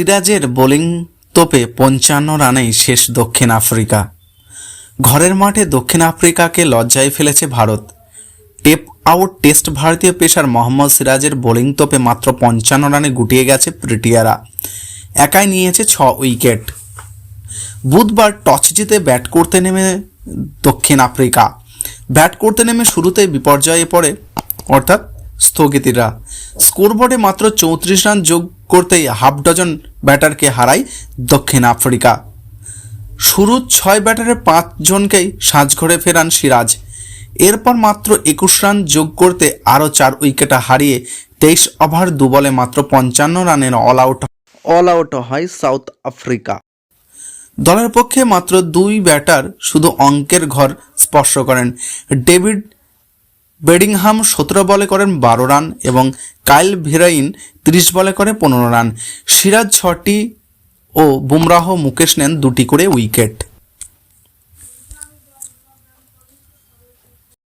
সিরাজের বোলিং তোপে পঞ্চান্ন রানেই শেষ দক্ষিণ আফ্রিকা। ঘরের মাঠে দক্ষিণ আফ্রিকাকে লজ্জায় ফেলেছে ভারত। টেপ আউট টেস্ট ভারতীয় পেশার মোহাম্মদ সিরাজের বোলিং তোপে মাত্র পঞ্চান্ন রানে গুটিয়ে গেছে প্রিটিয়ারা। একাই নিয়েছে ছ উইকেট। বুধবার টস জিতে ব্যাট করতে নেমে দক্ষিণ আফ্রিকা। ব্যাট করতে নেমে শুরুতেই বিপর্যয়ে পড়ে, অর্থাৎ স্থগিতিরা। স্কোরবোর্ডে মাত্র চৌত্রিশ রান যোগ করতেই হাফ ডজন ব্যাটারকে হারায় দক্ষিণ আফ্রিকা। শুরুর ছয় ব্যাটারে পাঁচজনকেই সাজঘরে ফেরান সিরাজ। এরপর মাত্র একুশ রান যোগ করতে আরও চার উইকেটে হারিয়ে তেইশ ওভার দু বলে মাত্র পঞ্চান্ন রানের অল আউট অল আউট হয় সাউথ আফ্রিকা। দলের পক্ষে মাত্র দুই ব্যাটার শুধু অঙ্কের ঘর স্পর্শ করেন। ডেভিড বেডিংহাম সতেরো বলে করেন বারো রান এবং কাইল ভিরাইন তিরিশ বলে করে পনেরো রান। সিরাজ, ছটি ও বুমরাহ মুকেশ নেন দুটি করে উইকেট।